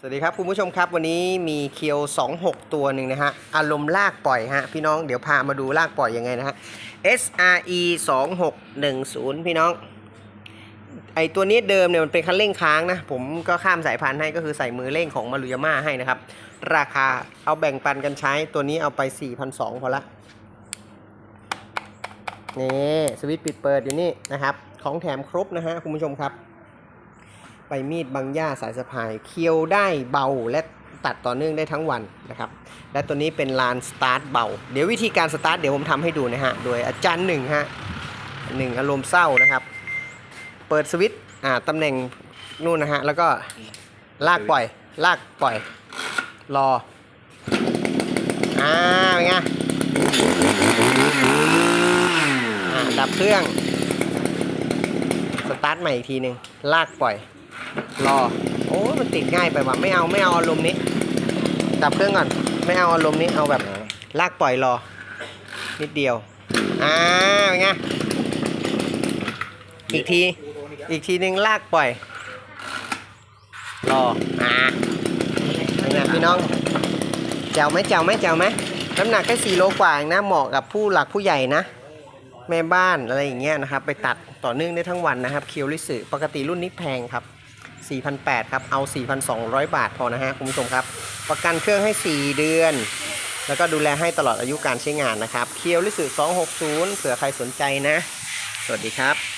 สวัสดีครับคุณผู้ชมครับวันนี้มีเคียว 26 ตัวหนึ่งนะฮะอารมณ์ลากปล่อยฮะพี่น้องเดี๋ยวพามาดูลากปล่อยยังไงนะฮะ SRE 2610 พี่น้อง ไอตัวนี้เดิมเนี่ยมันเป็นคันเร่งค้างนะ ผมก็ข้ามสายพันธุ์ให้ก็คือใส่มือเร่งของมารุยาม่าให้นะครับ ราคาเอาแบ่งปันกันใช้ตัวนี้เอาไป 4,200 พอละ นี่ สวิตช์ปิดเปิดอยู่นี่นะครับ ของแถมครบนะฮะคุณผู้ชมครับ ใบมีดบางหญ้าสายสะพาย เคี้ยวได้เบาและตัดต่อเนื่องได้ทั้งวันนะครับและตัวนี้เป็นลานสตาร์ทเบา เดี๋ยววิธีการสตาร์ทเดี๋ยวผมทำให้ดูนะฮะ โดยอาจารย์หนึ่งฮะหนึ่งอารมณ์เศร้านะครับ เปิดสวิตช์อ่าตำแหน่งนู่นนะฮะ แล้วก็ลากปล่อย ลากปล่อย รอ อ่าเป็นไงอ่าดับเครื่อง สตาร์ทใหม่อีกทีหนึ่งลากปล่อย รอ โอ้มันติดง่ายไปว่ะไม่เอาไม่เอาอารมณ์นี้ ดับเครื่องก่อน ไม่เอาอารมณ์นี้เอาแบบลากปล่อยรอ นิดเดียว อ่าเป็นไง อีกที อีกทีหนึ่งลากปล่อย รอ อ่าเป็นไงพี่น้องแจวไหมแจวไหมแจวไหมน้ำหนักแค่สี่โลกว่าเองนะ เหมาะกับผู้หลักผู้ใหญ่นะแม่บ้านอะไรอย่างเงี้ยนะครับ ไปตัดต่อเนื่องได้ทั้งวันนะครับ เคียวริสึปกติรุ่นนี้แพงครับ 4,800ครับ เอา 4,200 บาทพอนะฮะคุณผู้ชมครับ ประกันเครื่องให้ 4 เดือน แล้วก็ดูแลให้ตลอดอายุการใช้งานนะครับ เคียวริสึ260 เผื่อใครสนใจนะ สวัสดีครับ